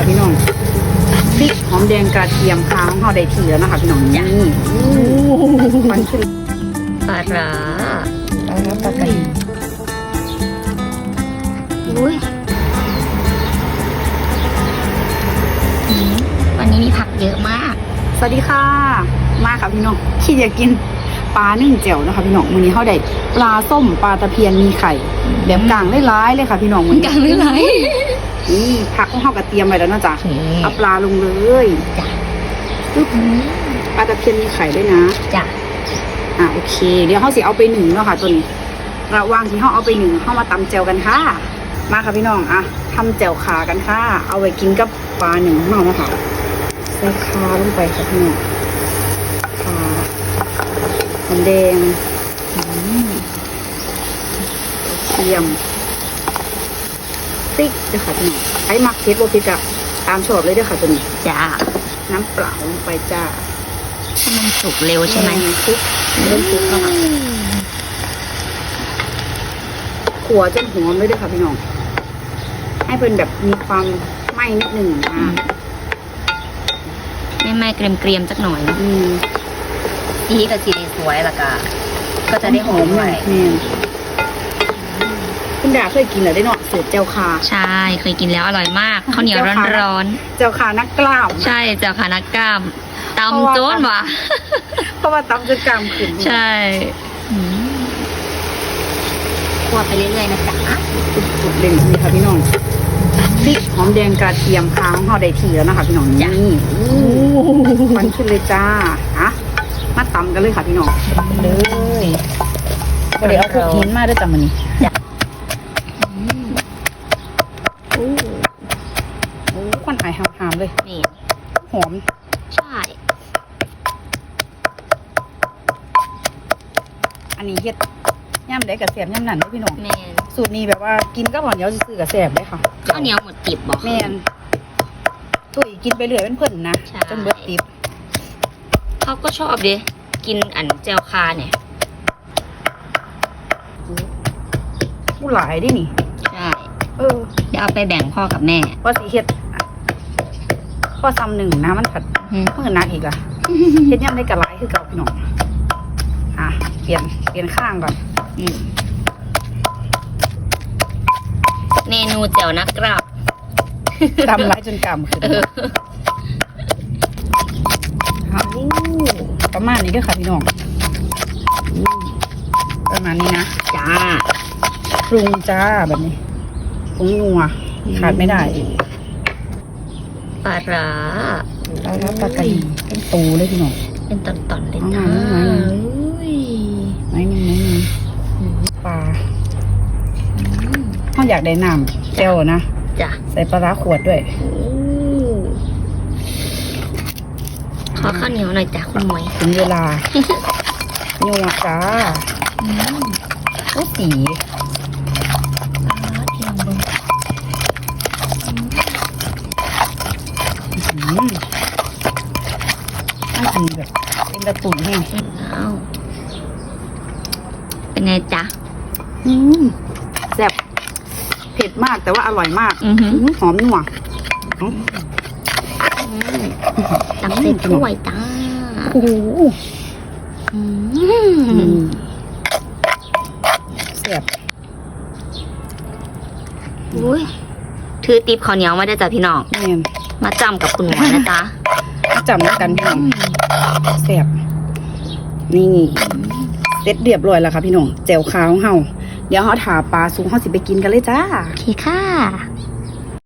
ค่ะพี่น้องพริกหอมแดงกระเทียมค้างเฮาได้ทีแล้วนะคะพี่น้องนี่ควันขึ้นปลาร้าแล้วปลากระดีอุ้ยอืมวันนี้มีผักเยอะมาก สวัสดีค่ะ มาค่ะพี่น้องขี้อยากกินปลานึ่งแจ่วนะคะพี่น้องมื้อนี้เฮาได้ปลาส้มปลาตะเพียนมีไข่แบบกลางร้ายๆเลยค่ะพี่น้องมื้อนี้กลางไม่ไหล นี่ผักของเฮากระเตรียมไว้แล้วนะจ๊ะเอาปลาลงเลยจ้ะปึ๊บปลาตะเพียนมีไข่ด้วยนะจ้ะอะโอเค เดี๋ยวเขาสิเอาไปหนึ่งเนาะค่ะ ตัวนี้ระหว่างที่เขาเอาไปหนึ่งเขามาตำแจวกันค่ะ มาค่ะพี่น้องอะทำแจวขากันค่ะ เอาไว้กินกับปลาหนึ่งของเรานะคะใส่คาลงไปค่ะพี่น้องคาหอมแดงอืมกระเทียม พริกเด้อค่ะพี่น้องใช้มักเผ็ดโบพิกะตามชอบเลยเด้อค่ะตัวนี้จ้าน้ำเปล่าลงไปจ้าให้มันสุกเร็วใช่ไหมคลุกเริ่มคลุกแล้วค่ะขัวจนหอมเลยด้วยค่ะพี่น้อง ให้เป็นแบบมีความไหม้นิดหนึ่งนะไม่ไหม่เกรียมๆสักหน่อยอืมสีกับสีสวยแล้วก็ก็จะได้หอมหไว้น่อยแม่นคุณดาเคยกินเหรอได้เนาะ เสือเจ้าคาใช่เคยกินแล้วอร่อยมากข้าวเหนียวร้อนเจ้าคานักกล้ามๆใช่เจ้าขานักกล้ามเพราะว่าตำโจ้นว่ะเพราะว่าตำจนกล้ามขึ้นใช่คั่วไปเรื่อยๆนะจ๊ะสุดๆเลยนี่ค่ะพี่น้องพริกหอมแดงกระเทียมค้างห่อได้ทีแล้วนะคะพี่น้องนี่ควันขึ้นเลยจ้าอะมาตำกันเลยค่ะพี่น้องเลยวันนี้เอาพวกหินมาด้วยจ้ะมันนี้ โอ้ โหควันหายหามๆเลย นี่หอม ใช่ อันนี้เฮ็ดย่ำได้กับแสบย่ำนั่นเด้อพี่น้องแมนสูตรนี้แบบว่ากินก็บ่เหนียวซื่อๆกับแสบเลยค่ะข้าวเหนียวหมดติบบอกแม่นตุ้ยกินไปเรื่อยเป็นเพิ่นนะใช่จนเบิดติบเขาก็ชอบดิกินอันเจลคาเนี่ยผู้หลายดินี่ใช่เออเดี๋ยวเอาไปแบ่งพ่อกับแม่ว่าสิเฮ็ด ข้อซ้ำหนึ่งนะมันผัดอืมเพิ่นนักอีกอะเฮ็ดย่ำได้กะหลายคือเก่าพี่น้องอะเปลี่ยนเปลี่ยนข้างก่อนอืมเมนูแจ่วนักกราบดำร้ายจนกำขึ้นเอาประมาณนี้เด้วยค่ะพี่น้องอืมประมาณนี้นะจ้าปรุงจ้าแบบนี้ปรุงนัวขาดไม่ได้ ปลาร้าแล้วก็ปลากระดีเป็นตูเลยพี่น้อง เป็นตอนๆเลยเอาจ้ามาเอามา อุ้ยไม่มีไม่มีปลาถ้าอยากได้น้ำเจลนะ จ้ะใส่ปลาร้าขวดด้วยขอข้าวเหนียวหน่อยจ้ะคุณหมวยถึงเวลานัวจ้าโอ้สี เป็นตะตุ่นแห้งอ้าวเป็นไงจ๊ะ อืมแซ่บเผ็ดมากแต่ว่าอร่อยมากอือหือ มหอมนัวตักเส้นถ้วยจ้าโอ้โหอือืมมแซ่บอุ้ยถือติบข้าวเหนียวมาได้จ้ะพี่น้องแม่นมาจำกับคุณหมวยนะจ๊ะ จำแล้วกันพี่น้องแซ่บนี่เสร็จเรียบร้อยแล้วค่ะพี่น้องแจ่วขาวของเฮาเดี๋ยวเฮาถาปลาสูงเฮาสิไปกินกันเลยจ้าโอเคค่ะ